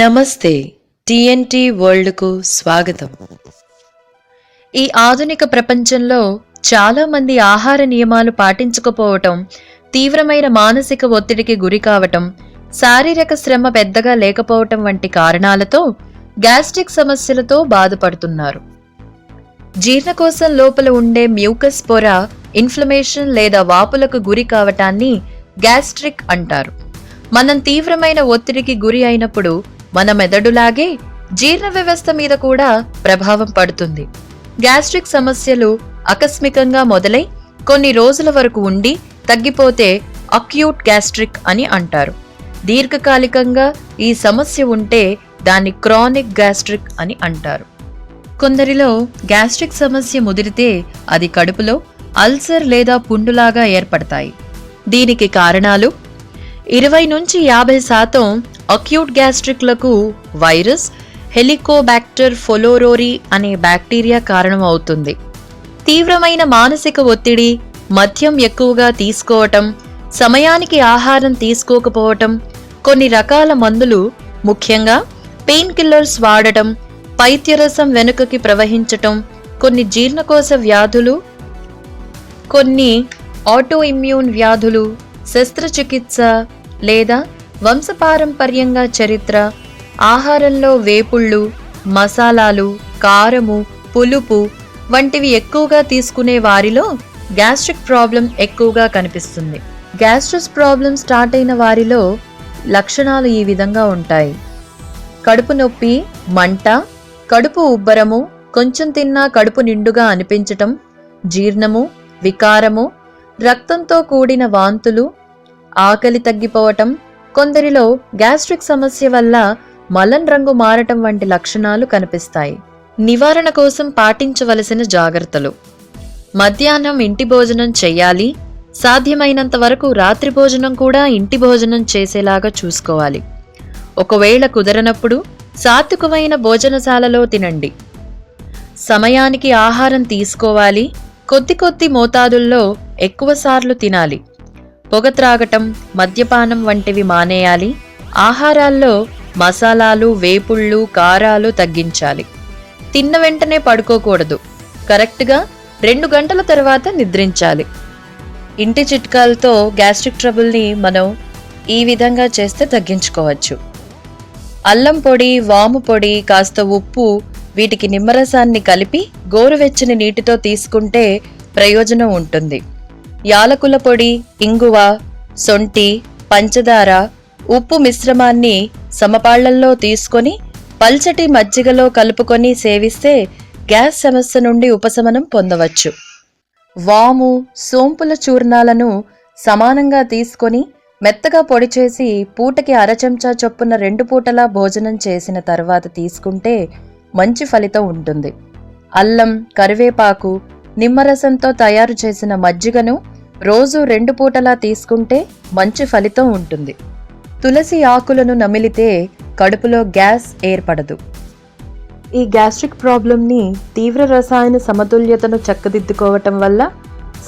నమస్తే. టిఎన్టీ వరల్డ్కు స్వాగతం. ఈ ఆధునిక ప్రపంచంలో చాలామంది ఆహార నియమాలు పాటించకపోవటం తీవ్రమైన మానసిక ఒత్తిడికి గురి కావటం శారీరక శ్రమ పెద్దగా లేకపోవటం వంటి కారణాలతో గ్యాస్ట్రిక్ సమస్యలతో బాధపడుతున్నారు. జీర్ణకోశం లోపల ఉండే మ్యూకస్ పొర ఇన్ఫ్లమేషన్ లేదా వాపులకు గురి కావటాన్ని గ్యాస్ట్రిక్ అంటారు. మనం తీవ్రమైన ఒత్తిడికి గురి అయినప్పుడు మన మెదడులాగే జీర్ణ వ్యవస్థ మీద కూడా ప్రభావం పడుతుంది. గ్యాస్ట్రిక్ సమస్యలు ఆకస్మికంగా మొదలై కొన్ని రోజుల వరకు ఉండి తగ్గిపోతే అక్యూట్ గ్యాస్ట్రిక్ అని అంటారు. దీర్ఘకాలికంగా ఈ సమస్య ఉంటే దాన్ని క్రానిక్ గ్యాస్ట్రిక్ అని అంటారు. కొందరిలో గ్యాస్ట్రిక్ సమస్య ముదిరితే అది కడుపులో అల్సర్ లేదా పుండులాగా ఏర్పడతాయి. దీనికి కారణాలు? ఇరవై నుంచి యాభై శాతం అక్యూట్ గ్యాస్ట్రిక్లకు వైరస్ హెలికోబాక్టర్ ఫొలోరోరి అనే బ్యాక్టీరియా కారణం అవుతుంది తీవ్రమైన మానసిక ఒత్తిడి మద్యం ఎక్కువగా తీసుకోవటం సమయానికి ఆహారం తీసుకోకపోవటం కొన్ని రకాల మందులు ముఖ్యంగా పెయిన్ కిల్లర్స్ వాడటం పైత్యరసం వెనుకకి ప్రవహించటం కొన్ని జీర్ణకోశ వ్యాధులు కొన్ని ఆటో ఇమ్యూన్ వ్యాధులు శస్త్రచికిత్స లేదా వంశపారంపర్యంగా చరిత్ర ఆహారంలో వేపుళ్ళు మసాలాలు కారము పులుపు వంటివి ఎక్కువగా తీసుకునే వారిలో గ్యాస్ట్రిక్ ప్రాబ్లం ఎక్కువగా కనిపిస్తుంది. గ్యాస్ట్రస్ ప్రాబ్లం స్టార్ట్ అయిన వారిలో లక్షణాలు ఈ విధంగా ఉంటాయి. కడుపు నొప్పి మంట కడుపు ఉబ్బరము కొంచెం తిన్నా కడుపు నిండుగా అనిపించటం జీర్ణము వికారము రక్తంతో కూడిన వాంతులు ఆకలి తగ్గిపోవటం కొందరిలో గ్యాస్ట్రిక్ సమస్య వల్ల మలం రంగు మారటం వంటి లక్షణాలు కనిపిస్తాయి. నివారణ కోసం పాటించవలసిన జాగ్రత్తలు. మధ్యాహ్నం ఇంటి భోజనం చెయ్యాలి సాధ్యమైనంత వరకు రాత్రి భోజనం కూడా ఇంటి భోజనం చేసేలాగా చూసుకోవాలి. ఒకవేళ కుదరనప్పుడు సాత్వికమైన భోజనశాలలో తినండి. సమయానికి ఆహారం తీసుకోవాలి. కొద్ది కొద్ది మోతాదుల్లో ఎక్కువసార్లు తినాలి. పొగ త్రాగటం మద్యపానం వంటివి మానేయాలి. ఆహారాల్లో మసాలాలు వేపుళ్ళు కారాలు తగ్గించాలి. తిన్న వెంటనే పడుకోకూడదు. కరెక్ట్గా రెండు గంటల తర్వాత నిద్రించాలి. ఇంటి చిట్కాలతో గ్యాస్ట్రిక్ ట్రబుల్ని మనం ఈ విధంగా చేస్తే తగ్గించుకోవచ్చు. అల్లం పొడి వాము పొడి కాస్త ఉప్పు వీటికి నిమ్మరసాన్ని కలిపి గోరువెచ్చని నీటితో తీసుకుంటే ప్రయోజనం ఉంటుంది. యాలకుల పొడి ఇంగువ సొంటి పంచదార ఉప్పు మిశ్రమాన్ని సమపాళ్ళల్లో తీసుకొని పల్చటి మజ్జిగలో కలుపుకొని సేవిస్తే గ్యాస్ సమస్య నుండి ఉపశమనం పొందవచ్చు. వాము సోంపుల చూర్ణాలను సమానంగా తీసుకొని మెత్తగా పొడి చేసి పూటకి అరచెంచా చొప్పున రెండు పూటలా భోజనం చేసిన తర్వాత తీసుకుంటే మంచి ఫలితం ఉంటుంది. అల్లం కరివేపాకు నిమ్మరసంతో తయారు చేసిన మజ్జిగను రోజు రెండు పూటలా తీసుకుంటే మంచి ఫలితం ఉంటుంది. తులసి ఆకులను నమిలితే కడుపులో గ్యాస్ ఏర్పడదు. ఈ గ్యాస్ట్రిక్ ప్రాబ్లంని తీవ్ర రసాయన సమతుల్యతను చక్కదిద్దుకోవటం వల్ల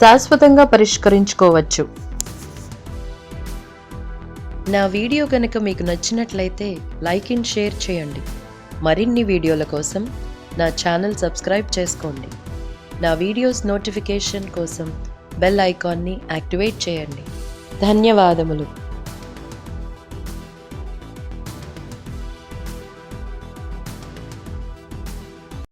శాశ్వతంగా పరిష్కరించుకోవచ్చు. నా వీడియో కనుక మీకు నచ్చినట్లయితే లైక్ అండ్ షేర్ చేయండి. మరిన్ని వీడియోల కోసం నా ఛానల్ సబ్స్క్రైబ్ చేసుకోండి. నా వీడియోస్ నోటిఫికేషన్ కోసం బెల్ ఐకాన్ని యాక్టివేట్ చేయండి. ధన్యవాదములు.